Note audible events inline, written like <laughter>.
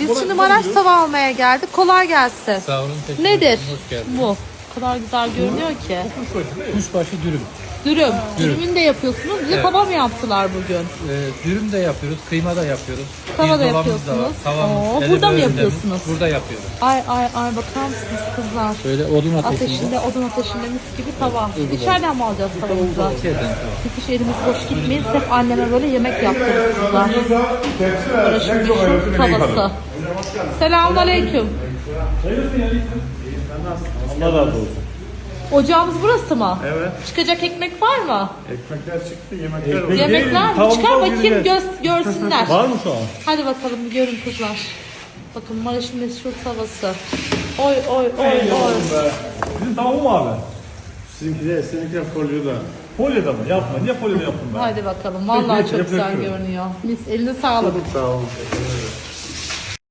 Biz şimdi Maraş tava almaya geldik. Kolay gelsin. Sağ olun. Nedir? Hoş geldiniz. Bu. O kadar güzel görünüyor ki. Kuşbaşı dürüm. Dürüm. Dürüm. Dürümünü de yapıyorsunuz. Bize Evet. kaba mı yaptılar bugün? Ee, dürüm de yapıyoruz, kıyma da yapıyoruz. Tava da Pirzolamız yapıyorsunuz. var, tavamız, Oo, ele burada mı yapıyorsunuz? Burada yapıyoruz. Ay ay ay bakar mısınız kızlar? Şöyle odun ateşinde. Ateşinde, odun ateşinde mis gibi tava. İçeriden mi alacağız tavamızı? İçeriden tava. Hiç elimiz boş gitmeyin. Hep anneme böyle yemek yaptırırız kızlar. Maraş'ın meşhur tavası. Selamun aleyküm. Allah razı olsun. Ocağımız burası mı? Evet. Çıkacak ekmek var mı? Ekmekler çıktı, yemekler var. Yemekler mi? Çıkar bakayım göz, görsünler. <laughs> Var mı şu an? Hadi bakalım bir görün kızlar. Bakın Maraş'ın meşhur tavası. Oy oy oy oy. Bizim tamam mı abi? Sizinkiler, seninkiler folyoda. Folyoda mı? Yapma. Niye folyoda yaptın ben? Hadi bakalım. Vallahi çok güzel görünüyor. Mis eline sağlık. Sağ olun.